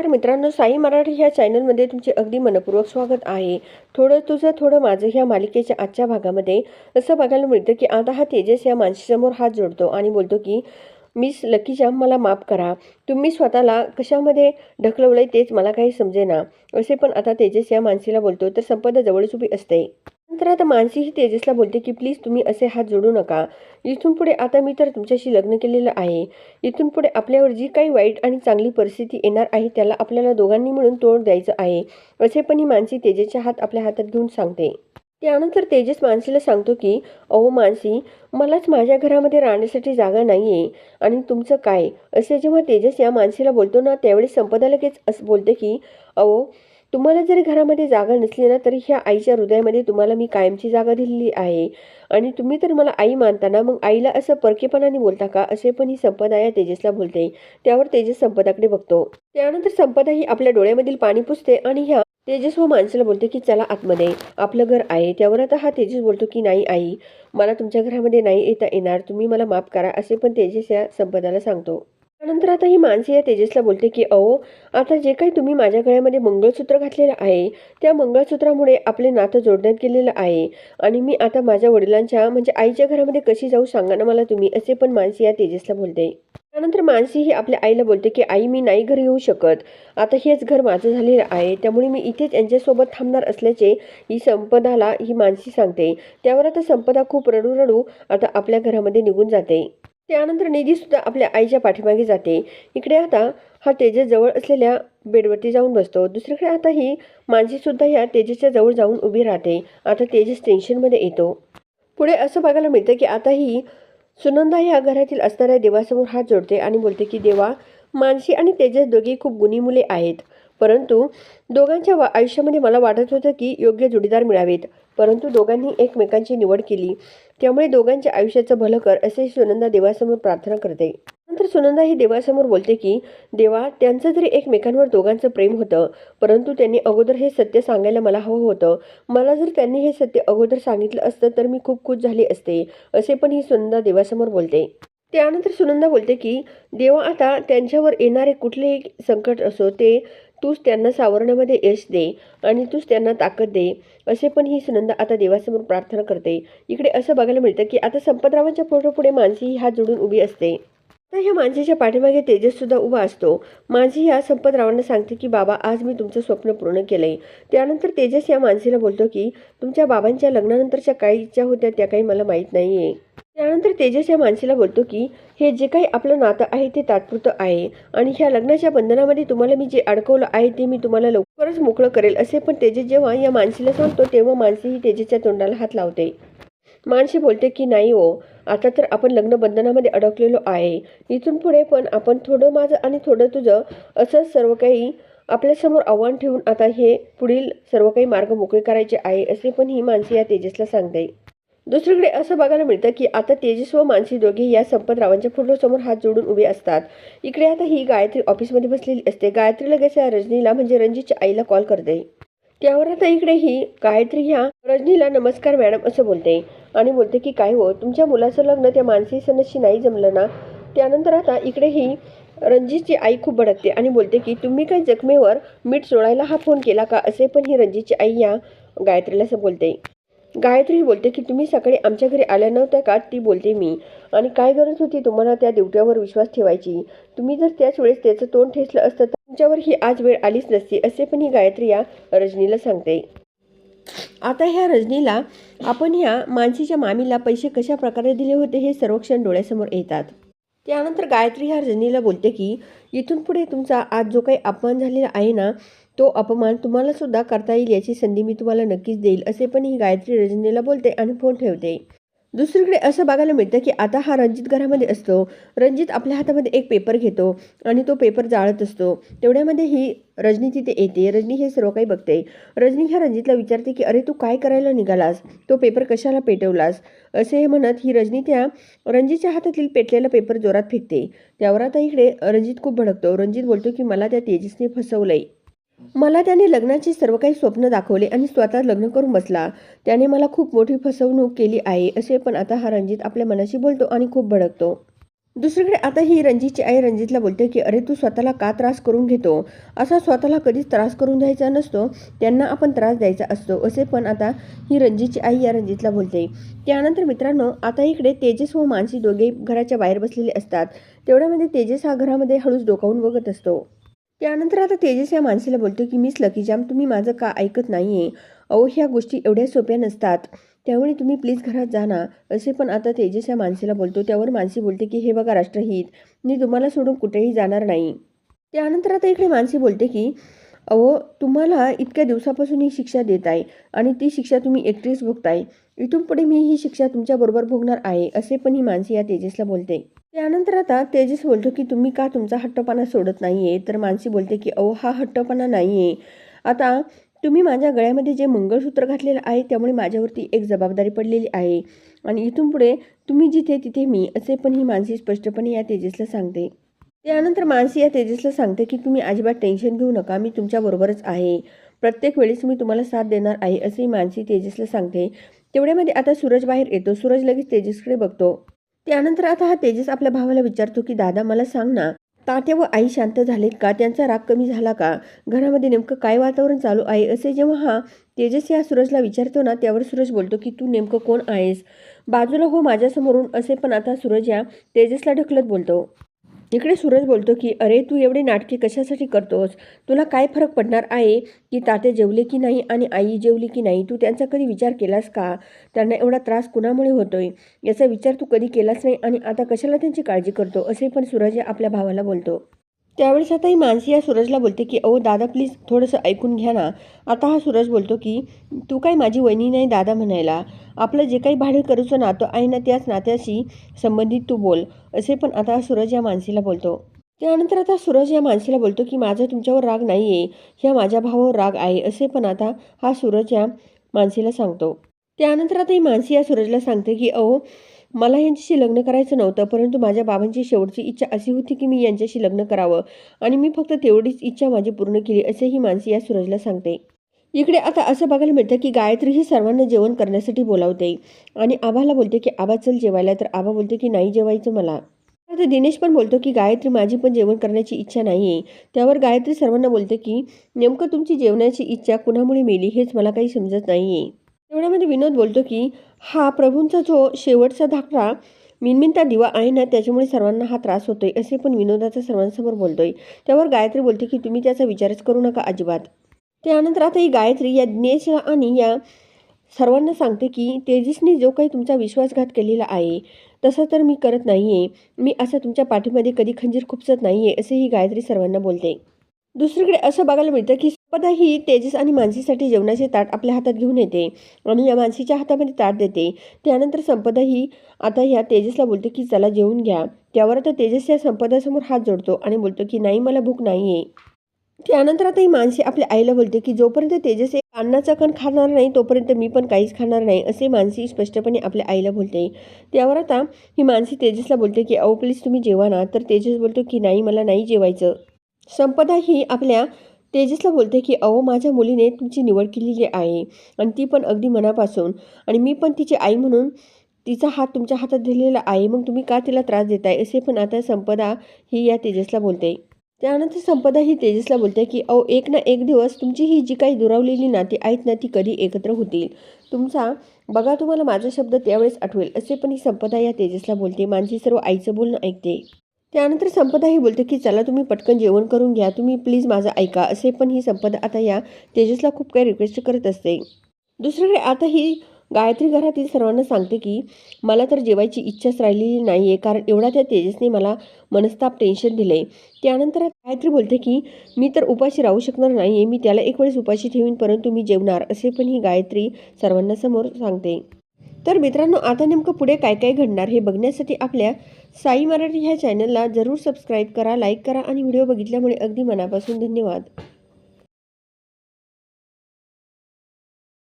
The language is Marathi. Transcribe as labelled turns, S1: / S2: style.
S1: नमस्कार मित्रांनो साई मराठी ह्या चॅनलमध्ये तुमचे अगदी मनपूर्वक स्वागत आहे. थोडं तुझं थोडं माझं ह्या मालिकेच्या आजच्या भागामध्ये असं बघायला मिळतं की आता हा तेजस या माणसासमोर हात जोडतो आणि बोलतो की मिस लकी मला माफ करा. तुम्ही स्वतःला कशामध्ये ढकलवलंय तेच मला काही समजेना. असे पण आता तेजस या माणसीला बोलतो. तर संपदा जवळच उभी असते. नंतर आता मानसी ही तेजसला बोलते की प्लीज तुम्ही असे हात जोडू नका. इथून पुढे आता मी तर तुमच्याशी लग्न केलेलं आहे. इथून पुढे आपल्यावर जी काही वाईट आणि चांगली परिस्थिती येणार आहे त्याला आपल्याला दोघांनी मिळून तोड द्यायचं आहे. असे पण ही मानसी तेजेच्या हात आपल्या हातात घेऊन सांगते. त्यानंतर तेजस मानसीला सांगतो की अहो मानसी मलाच माझ्या घरामध्ये राहण्यासाठी जागा नाही आहे आणि तुमचं काय? असे जेव्हा तेजस या मानसीला बोलतो ना त्यावेळी संपदा लगेच असं बोलते की अहो तुम्हाला जरी घरामध्ये जागा नसली ना तरी ह्या आईच्या हृदयामध्ये तुम्हाला मी कायमची जागा दिलेली आहे. आणि तुम्ही तर मला आई मानताना मग आईला असं परकेपणाने बोलता का? असे पण ही संपदा या तेजसला बोलते. त्यावर तेजस संपदाकडे बघतो. त्यानंतर संपदा ही आपल्या डोळ्यामधील पाणी पुसते आणि ह्या तेजस व माणसाला बोलते की चला आतमध्ये आपलं घर आहे. त्यावर आता हा तेजस बोलतो की नाही आई मला तुमच्या घरामध्ये नाही येता येणार. तुम्ही मला माफ करा. असे पण तेजस या संपदाला सांगतो. त्यानंतर आता ही माणसे या तेजसला बोलते की अहो आता जे काही तुम्ही माझ्या गळ्यामध्ये मंगळसूत्र घातलेलं आहे त्या मंगळसूत्रामुळे आपले नातं जोडण्यात गेलेलं आहे. आणि मी आता माझ्या वडिलांच्या म्हणजे आईच्या घरामध्ये कशी जाऊ सांगा ना मला तुम्ही असे पण मानसी या तेजसला बोलते. त्यानंतर मानसी ही आपल्या आईला बोलते की आई मी नाही घरी येऊ शकत. आता हेच घर माझं झालेलं आहे. त्यामुळे मी इथेच यांच्यासोबत थांबणार असल्याचे ही संपदाला ही मानसी सांगते. त्यावर आता संपदा खूप रडू रडू आता आपल्या घरामध्ये निघून जाते. त्यानंतर निधीसुद्धा आपल्या आईच्या पाठीमागे जाते. इकडे आता हा तेजस जवळ असलेल्या बेडवरती जाऊन बसतो. दुसरीकडे आता ही मानसीसुद्धा ह्या तेजसच्या जवळ जाऊन उभी राहते. आता तेजस टेन्शनमध्ये येतो. पुढे असं बघायला मिळतं की आता ही सुनंदा ह्या घरातील असणाऱ्या देवासमोर हात जोडते आणि बोलते की देवा मानसी आणि तेजस दोघे खूप गुणी मुले आहेत. परंतु दोघांच्या आयुष्यामध्ये मला वाटत होतं की योग्य जोडीदार मिळावेत. परंतु दोघांनी एकमेकांची निवड केली. त्यामुळे दोघांच्या आयुष्याचं भलं कर असे सुनंदा देवासमोर प्रार्थना करते. नंतर सुनंदा ही देवासमोर बोलते की देवा त्यांचं जरी एकमेकांवर दोघांचं प्रेम होतं परंतु त्यांनी अगोदर हे सत्य सांगायला मला हवं होतं. मला जर त्यांनी हे सत्य अगोदर सांगितलं असतं तर मी खूप खुश झाली असते असे पण ही सुनंदा देवासमोर बोलते. त्यानंतर सुनंदा बोलते की देवा आता त्यांच्यावर येणारे कुठलेही संकट असो ते तूच त्यांना सावरण्यामध्ये यश दे आणि तूच त्यांना ताकद दे असे पण ही सुनंदा आता देवासमोर प्रार्थना करते. इकडे असं बघायला मिळतं की आता संपतरावांच्या फोटोपुढे मानसी ही हात जोडून उभी असते. आता ह्या माणसाच्या पाठीमागे तेजससुद्धा उभा असतो. मानसी या संपतरावांना सांगते की बाबा आज मी तुमचं स्वप्न पूर्ण केलंय. त्यानंतर तेजस या मानसीला बोलतो की तुमच्या बाबांच्या लग्नानंतरच्या काही इच्छा होत्या त्या काही मला माहीत नाही आहे त्यानंतर तेजस या माणसीला बोलतो की हे जे काही आपलं नातं आहे ते तात्पुरतं आहे आणि ह्या लग्नाच्या बंधनामध्ये तुम्हाला मी जे अडकवलं आहे ते मी तुम्हाला लवकरच मोकळं करेल असे पण तेजस जेव्हा या माणसीला सांगतो तेव्हा मानसी ही तेजसच्या तोंडाला हात लावते. माणशी बोलते की नाही हो आता तर आपण लग्न बंधनामध्ये अडकलेलो आहे. इथून पुढे पण आपण थोडं माझं आणि थोडं तुझं असं सर्व काही आपल्यासमोर आव्हान ठेवून आता हे पुढील सर्व काही मार्ग मोकळे करायचे आहे असे पण ही माणसे या तेजसला सांगते. दुसरीकडे असं बघायला मिळतं की आता तेजस व मानसी दोघे या संपतरावांच्या फोटोसमोर हात जोडून उभे असतात. इकडे आता ही गायत्री ऑफिसमध्ये बसलेली असते. गायत्री लगेच या रजनीला म्हणजे रणजीतच्या आईला कॉल करते. त्यावर आता इकडे ही गायत्री ह्या रजनीला नमस्कार मॅडम असं बोलते आणि बोलते की काय हो तुमच्या मुलाचं लग्न त्या मानसी सणाशी नाही जमलं ना? त्यानंतर आता इकडे ही रणजितची आई खूप भडकते आणि बोलते की तुम्ही काय जखमेवर मीठ सोडायला हा फोन केला का? असे पण ही रणजितची आई या गायत्रीला असं बोलते. गायत्री बोलते की तुम्ही सकाळी आमच्या घरी आल्या नव्हत्या का? ती बोलते मी. आणि काय गरज होती तुम्हाला त्या देवट्यावर विश्वास ठेवायची? तुम्ही जर त्याच वेळेस त्याचं तोंड ठेचलं असतं तर तुमच्यावर ही आज वेळ आलीच नसती असे पण ही गायत्री या रजनीला सांगते. आता ह्या रजनीला आपण ह्या मानसीच्या मामीला पैसे कशा प्रकारे दिले होते हे सर्वक्षण डोळ्यासमोर येतात. त्यानंतर गायत्री ह्या रजनीला बोलते की इथून पुढे तुमचा आज जो काही अपमान झालेला आहे ना तो अपमान तुम्हाला सुद्धा करता येईल याची संधी मी तुम्हाला नक्कीच देईल असे पण ही गायत्री रजनीला बोलते आणि फोन ठेवते. दुसरीकडे असं बघायला मिळतं की आता हा रणजित घरामध्ये असतो. रणजित आपल्या हातामध्ये एक पेपर घेतो आणि तो पेपर जाळत असतो. तेवढ्यामध्ये ही रजनी तिथे येते. रजनी हे सर्व काही बघते. रजनी ह्या रणजितला विचारते की अरे तू काय करायला निघालास? तो पेपर कशाला पेटवलास? असे म्हणत ही रजनी त्या रणजितच्या हातातील पेटलेला पेपर जोरात फेकते. त्यावर आता इकडे रणजित खूप भडकतो. रणजित बोलतो की मला त्या तेजसने फसवलंय. मला त्याने लग्नाची सर्व काही स्वप्न दाखवले आणि स्वतः लग्न करून बसला. त्याने मला खूप मोठी फसवणूक केली आहे असे पण आता हा रणजित आपल्या मनाशी बोलतो आणि खूप भडकतो. दुसरीकडे आता ही रणजितची आई रणजितला बोलते की अरे तू स्वतःला का त्रास करून घेतो? असा स्वतःला कधीच त्रास करून द्यायचा नसतो. त्यांना आपण त्रास द्यायचा असतो असे पण आता ही रणजितची आई या रणजितला बोलते. त्यानंतर मित्रांनो आता इकडे तेजस व मानसी दोघे घराच्या बाहेर बसलेले असतात. तेवढ्यामध्ये तेजस हा घरामध्ये हळूच डोकावून बघत असतो. त्यानंतर आता तेजस या माणसाला बोलतो की मिस लकीजाम तुम्ही माझं का ऐकत नाही आहे अहो ह्या गोष्टी एवढ्या सोप्या नसतात. त्यामुळे तुम्ही प्लीज घरात जाना असे पण आता तेजस या माणसीला बोलतो त्यावर मानसी बोलते की हे बघा राष्ट्रहित मी तुम्हाला सोडून कुठेही जाणार नाही. त्यानंतर आता इकडे मानसी बोलते की अहो तुम्हाला इतक्या दिवसापासून ही शिक्षा देत आहे आणि ती शिक्षा तुम्ही एकटीच भोगताय. इथून पुढे मी ही शिक्षा तुमच्याबरोबर भोगणार आहे असे पण ही मानसी या तेजसला बोलते. त्यानंतर आता तेजस बोलतो की तुम्ही का तुमचा हट्टपणा सोडत नाहीये? तर मानसी बोलते की अहो हा हट्टपणा नाहीये. आता तुम्ही माझ्या गळ्यामध्ये जे मंगळसूत्र घातलेलं आहे त्यामुळे माझ्यावरती एक जबाबदारी पडलेली आहे. आणि इथून पुढे तुम्ही जिथे तिथे मी असे पण ही मानसी स्पष्टपणे या तेजसला सांगते. त्यानंतर मानसी या तेजसला सांगते की तुम्ही अजिबात टेन्शन घेऊ नका मी तुमच्याबरोबरच आहे. प्रत्येक वेळेस मी तुम्हाला साथ देणार आहे असेही मानसी तेजसला सांगते. तेवढ्यामध्ये आता सूरज बाहेर येतो. सूरज लगेच तेजसकडे बघतो. त्यानंतर आता हा तेजस आपल्या भावाला विचारतो की दादा मला सांग ना तात्या व आई शांत झालेत का? त्यांचा राग कमी झाला का? घरामध्ये नेमकं काय वातावरण चालू आहे? असे जेव्हा हा तेजस या सूरजला विचारतो ना त्यावर सूरज बोलतो की तू नेमकं कोण आहेस? बाजूला हो माझ्यासमोरून असे पण आता सूरज या तेजसला ढकलत बोलतो. इकडे सूरज बोलतो की अरे तू एवढे नाटके कशासाठी करतोस? तुला काय फरक पडणार आहे? की ताते जेवले की नाही आणि आई जेवली की नाही? तू त्यांचा कधी विचार केलास का? त्यांना एवढा त्रास कुणामुळे होतोय? याचा विचार तू कधी केलाच नाही आणि आता कशाला त्यांची काळजी करतो? असे पण सूरज आपल्या भावाला बोलतो. त्यावेळेस आता ही मानसी या सूरजला बोलते की अहो दादा प्लीज थोडंसं ऐकून घ्या ना. आता हा सूरज बोलतो की तू काय माझी वहिनी नाही दादा म्हणायला? आपलं जे काही भाडे करूचं नातं आहे ना त्याच नात्याशी संबंधित तू बोल असे पण आता सूरज या मानसीला बोलतो. त्यानंतर आता सूरज या मानसीला बोलतो की माझा तुमच्यावर राग नाही आहे ह्या माझ्या भावावर राग आहे असे पण आता हा सूरज या मानसीला सांगतो. त्यानंतर आता ही मानसी या सूरजला सांगते की अहो मला यांच्याशी लग्न करायचं नव्हतं परंतु माझ्या बाबांची शेवटची इच्छा अशी होती की मी यांच्याशी लग्न करावं आणि मी फक्त तेवढीच इच्छा माझी पूर्ण केली असे ही मानसी या सूरजला सांगते. इकडे आता असं बघायला मिळतं की गायत्री ही सर्वांना जेवण करण्यासाठी बोलावते आणि आबाला बोलते की आबा चल जेवायला. तर आबा बोलते की नाही जेवायचं मला. आता दिनेश पण बोलतो की गायत्री माझी पण जेवण करण्याची इच्छा नाही आहे त्यावर गायत्री सर्वांना बोलते की नेमकं तुमची जेवणाची इच्छा कुणामुळे मेली हेच मला काही समजत नाही आहे तेवढ्यामध्ये विनोद बोलतो की हा प्रभूंचा जो शेवटचा धाकटा मिनमिनता दिवा आहे ना त्याच्यामुळे सर्वांना हा त्रास होतोय असे पण विनोदाचा सर्वांसमोर बोलतोय. त्यावर गायत्री बोलते की तुम्ही त्याचा विचारच करू नका अजिबात. त्यानंतर आता ही गायत्री या ज्ञेश आणि या सर्वांना सांगते की तेजसने जो काही तुमचा विश्वासघात केलेला आहे तसं तर मी करत नाही आहे मी असं तुमच्या पाठीमध्ये कधी खंजीर खुपसत नाही आहे असे ही गायत्री सर्वांना बोलते. दुसरीकडे असं बघायला मिळतं की संपदा ही तेजस आणि मानसीसाठी जेवणाचे ताट आपल्या हातात घेऊन येते आणि या मानसीच्या हातामध्ये ताट देते. त्यानंतर संपदा ही आता ह्या तेजसला बोलते की चला जेवून घ्या. त्यावर आता तेजस या संपदासमोर हात जोडतो आणि बोलतो की नाही मला भूक नाही आहे त्यानंतर आता ही मानसी आपल्या आईला बोलते की जोपर्यंत तेजस एक अन्नाचा कण खाणार नाही तोपर्यंत मी पण काहीच खाणार नाही असे मानसी स्पष्टपणे आपल्या आईला बोलते. त्यावर आता ही मानसी तेजसला बोलते की अहो प्लीज तुम्ही जेवा ना. तर तेजस बोलतो की नाही मला नाही जेवायचं. संपदा ही आपल्या तेजसला बोलते की अहो माझ्या मुलीने तुमची निवड केलेली आहे आणि ती पण अगदी मनापासून आणि मी पण तिची आई म्हणून तिचा हात तुमच्या हातात दिलेला आहे. मग तुम्ही का तिला त्रास देताय? असे पण आता संपदा ही या तेजसला बोलते. त्यानंतर संपदा ही तेजसला बोलते की अहो एक ना एक दिवस तुमची ही जी काही दुरावलेली नाती आहेत ना ती कधी एकत्र होतील? तुमचा बघा तुम्हाला माझा शब्द त्यावेळेस आठवेल. असे पण ही संपदा या तेजसला बोलते. माझी सर्व आईचं बोलणं ऐकते. त्यानंतर संपदा ही बोलते की चला तुम्ही पटकन जेवण करून घ्या. तुम्ही प्लीज माझं ऐका. असे पण ही संपदा आता या तेजसला खूप काही रिक्वेस्ट करत असते. दुसरीकडे आता ही गायत्री घरातील सर्वांना सांगते की मला तर जेवायची इच्छाच राहिलेली नाही आहे कारण एवढा त्या तेजसने मला मनस्ताप टेन्शन दिलं आहे त्यानंतर गायत्री बोलते की मी तर उपाशी राहू शकणार नाही आहे मी त्याला एक वेळेस उपाशी ठेवीन परंतु मी जेवणार. असे पण ही गायत्री सर्वांना समोर सांगते. तर मित्रांनो आता नेमकं पुढे काय काय घडणार हे बघण्यासाठी आपल्या साई मराठी ह्या चॅनलला जरूर सबस्क्राईब करा लाईक करा आणि व्हिडिओ बघितल्यामुळे अगदी मनापासून धन्यवाद.